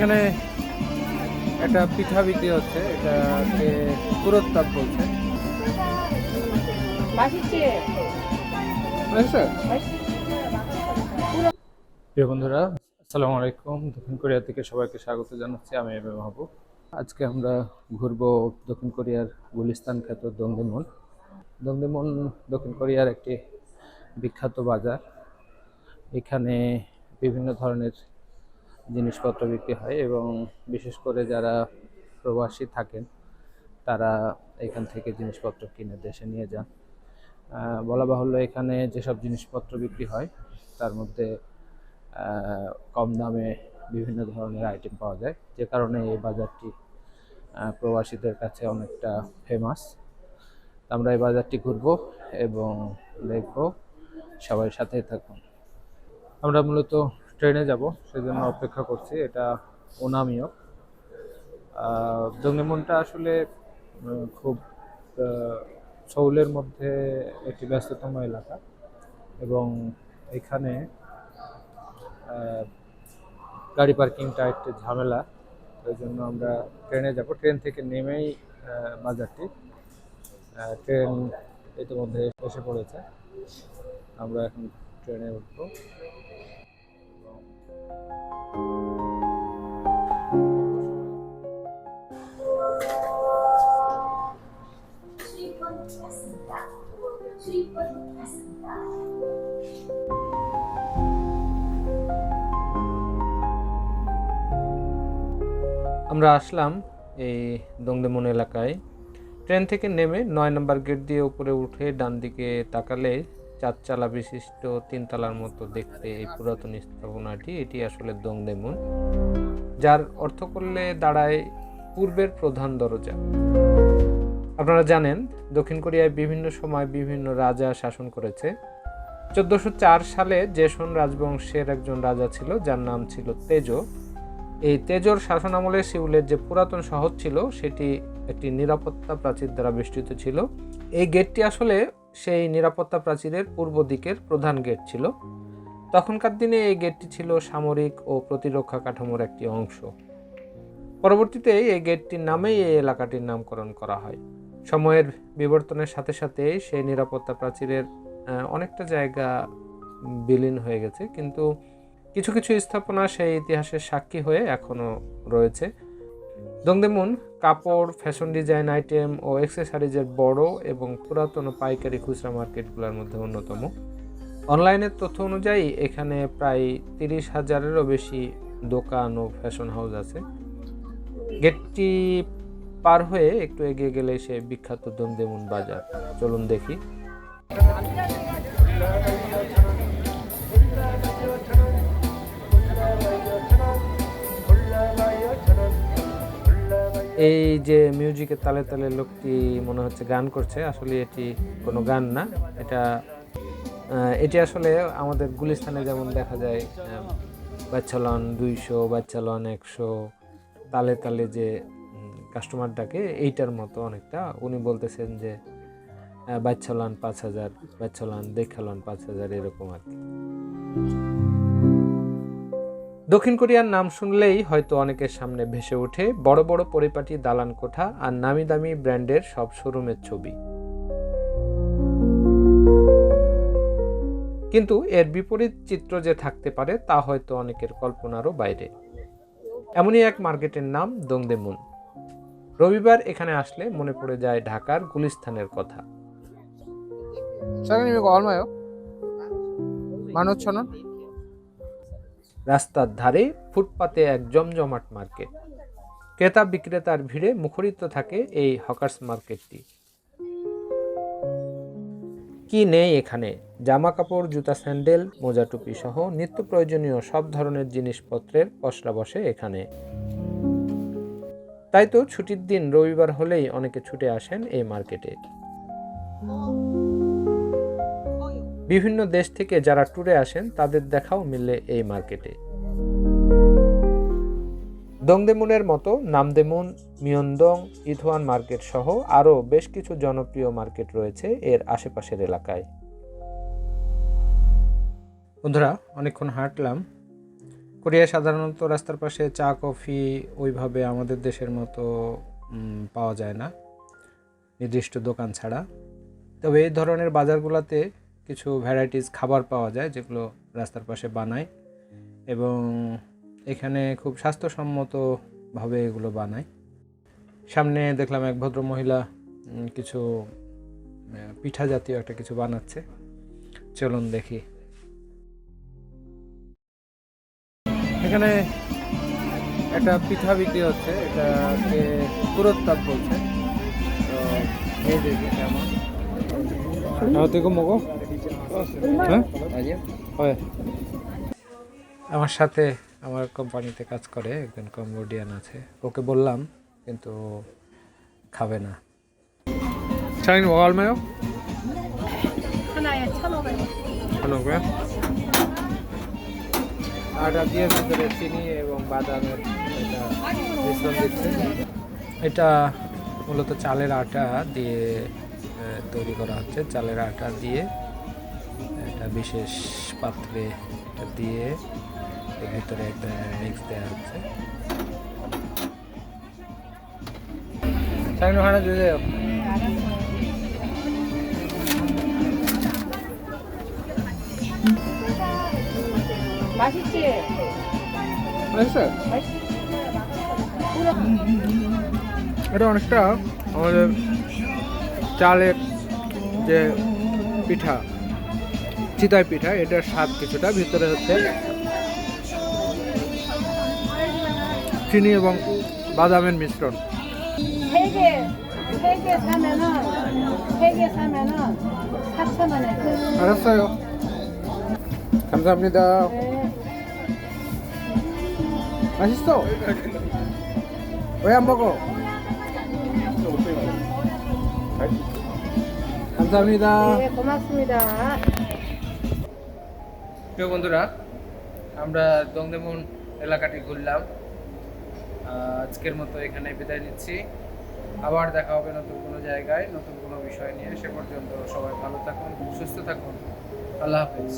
এখানে একটা পিঠা বিক্রি হচ্ছে, এটাকে পুরোত্তাপ বলছে। হ্যাঁ, প্রিয় বন্ধুরা, আসসালামু আলাইকুম। দক্ষিণ কোরিয়া থেকে সবাইকে স্বাগত জানাচ্ছি, আমি এম এ মাহবুব। আজকে আমরা ঘুরবো দক্ষিণ কোরিয়ার গুলিস্তান খ্যাত দংদেমন দংদেমন দক্ষিণ কোরিয়ার একটি বিখ্যাত বাজার। এখানে বিভিন্ন ধরনের জিনিসপত্র বিক্রি হয় এবং বিশেষ করে যারা প্রবাসী থাকেন, তারা এখান থেকে জিনিসপত্র কিনে দেশে নিয়ে যান। বলা বাহুল্য এখানে যেসব জিনিসপত্র বিক্রি হয়, তার মধ্যে কম দামে বিভিন্ন ধরনের আইটেম পাওয়া যায়। যে কারণে এই বাজারটি প্রবাসীদের কাছে অনেকটা ফেমাস আমরা এই বাজারটি ঘুরবো এবং দেখব। সবাই সাথে থাকুন। আমরা মূলত ট্রেনে যাব, সেজন্য অপেক্ষা করছি, এটা ওনামিও। জঙ্গিমনটা আসলে খুব সৌলের মধ্যে একটি ব্যস্ততম এলাকা, এবং এখানে গাড়ি পার্কিংটা একটু ঝামেলা, ওই জন্য আমরা ট্রেনে যাব। ট্রেন থেকে নেমেই বাজারটি ট্রেন ইতিমধ্যে এসে পড়েছে। আমরা এখন ট্রেনে উঠবো। আমরা আসলাম এই দংদেমন এলাকায়। ট্রেন থেকে নেমে নয় নম্বর গেট দিয়ে উপরে উঠে ডান দিকে তাকালে চারচালা বিশিষ্ট তিনতলার মতো দেখতে এই পুরাতন স্থাপনাটি। এটি আসলে দংদেমন, যার অর্থ করলে দাঁড়ায় পূর্বের প্রধান দরজা। আপনারা জানেন, দক্ষিণ কোরিয়ায় বিভিন্ন সময় বিভিন্ন রাজা শাসন করেছে। চোদ্দোশো সালে জেসন রাজবংশের একজন রাজা ছিল, যার নাম ছিল তেজো। এই তেজোর শাসনামলে সিউলের যে পুরাতন শহর ছিল, সেটি একটি নিরাপত্তা প্রাচীর দ্বারা বেষ্টিত ছিল। এই গেটটি আসলে সেই নিরাপত্তা প্রাচীরের পূর্ব দিকের প্রধান গেট ছিল। তখনকার দিনে এই গেটটি ছিল সামরিক ও প্রতিরক্ষা কাঠামোর একটি অংশ। পরবর্তীতে এই গেটটির নামেই এই এলাকাটির নামকরণ করা হয়। সময়ের বিবর্তনের সাথে সাথে সেই নিরাপত্তা প্রাচীরের অনেকটা জায়গা বিলীন হয়ে গেছে। কিন্তু কিছু কিছু স্থাপনা সেই ইতিহাসের সাক্ষী হয়ে এখনও রয়েছে। দংদেমুন, কাপড়, ফ্যাশন ডিজাইন আইটেম ও অ্যাক্সেসরিজের বড় এবং পুরাতন পাইকারি খুচরা মার্কেটগুলোর মধ্যে অন্যতম। অনলাইনের তথ্য অনুযায়ী এখানে প্রায় তিরিশ হাজারেরও বেশি দোকান ও ফ্যাশন হাউস আছে। গেটটি পার হয়ে একটু এগিয়ে গেলে সে বিখ্যাত দমদেমুন বাজার। চলুন দেখি। এই যে মিউজিকের তালে তালে লোকটি মনে হচ্ছে গান করছে, আসলে এটি কোনো গান না। এটা এটি আসলে আমাদের গুলিস্তানে যেমন দেখা যায় বাচ্চালন দুইশো, বাচ্চালন একশো, তালে তালে যে কাস্টমার ডাকে, এইটার মতো অনেকটা। উনি বলতেছেন যে বাচ্চালন পাঁচ হাজার, বাচ্চালন, দেখালন পাঁচ হাজার, এরকম আর কি। দক্ষিণ কোরিয়ার নাম শুনলেই হয়তো অনেকের সামনে ভেসে ওঠে বড় বড় পরিপাটি দালান কোঠা আর নামি দামি ব্র্যান্ডের সব শোরুমের ছবি। কিন্তু এর বিপরীত চিত্র যে থাকতে পারে তা হয়তো অনেকের কল্পনারও বাইরে। এমনই এক মার্কেটের নাম দংদেমুন। রবিবার এখানে আসলে মনে পড়ে যায় ঢাকার গুলিস্থানের কথা। রাস্তার ধারে ফুটপাতে এক জমজমাট মার্কেট। ক্রেতা বিক্রেতার ভিড়ে মুখরিত থাকে এই হকার্স মার্কেটটি। কি নেই এখানে? জামা কাপড় জুতা স্যান্ডেল, মোজা টুপি সহ নিত্য প্রয়োজনীয় সব ধরনের জিনিসপত্রের পসরা বসে এখানে। তাই তো ছুটির দিন রবিবার হলেই অনেকে ছুটে আসেন এই মার্কেটে। বিভিন্ন দেশ থেকে যারা ট্যুরে আসেন, তাদের দেখাও মিলে এই মার্কেটে। দংদেমুনের মতো নামদেমুন, মিয়ন্দং ইথওয়ান মার্কেট সহ আরও বেশ কিছু জনপ্রিয় মার্কেট রয়েছে এর আশেপাশের এলাকায়। বন্ধুরা, অনেকক্ষণ হাঁটলাম। কোরিয়ায় সাধারণত রাস্তার পাশে চা, কফি ওইভাবে আমাদের দেশের মতো পাওয়া যায় না। নির্দিষ্ট দোকান ছাড়া। তবে এই ধরনের বাজারগুলোতে কিছু ভ্যারাইটিস খাবার পাওয়া যায় যেগুলো রাস্তার পাশে বানায় এবং এখানে খুব স্বাস্থ্যসম্মতভাবে এগুলো বানায়। সামনে দেখলাম এক ভদ্র মহিলা কিছু পিঠা জাতীয় একটা কিছু বানাচ্ছে। চলুন দেখি। এখানে একটা পিঠা বিক্রি হচ্ছে, এটাকে পুরোত্তাপ বলছে। তো এই দেখি কেমন। হয় হ্যাঁ? আমার সাথে আমার কোম্পানিতে কাজ করে একজন কম্বোডিয়ান আছে। ওকে বললাম কিন্তু খাবে না। ওয়াল আটা দিয়ে চিনি এবং বাদামের দিচ্ছে। এটা মূলত চালের আটা দিয়ে তৈরি করা হচ্ছে। চালের আটা দিয়ে বিশেষ পাত্রে দিয়ে এর ভিতরে একটা মিক্স দেওয়া হচ্ছে। এটা অনেকটা আমাদের চালের যে পিঠা। চিতাই পিঠা এটার স্বাদ কিছুটা ভিতরে হচ্ছে চিনি এবং বাদামের মিশ্রণ 세 개, 세 개 사면은, 세 개 사면은 4천 원에 그. 알았어요 감사합니다 네. 맛있어 왜 안 먹어 감사합니다 네, 고맙습니다. প্রিয় বন্ধুরা, আমরা দংদেমন এলাকাটি ঘুরলাম। আজকের মতো এখানে বিদায় নিচ্ছি। আবার দেখা হবে নতুন কোনো জায়গায়, নতুন কোনো বিষয় নিয়ে। সে পর্যন্ত সবাই ভালো থাকুন, সুস্থ থাকুন। আল্লাহ হাফেজ।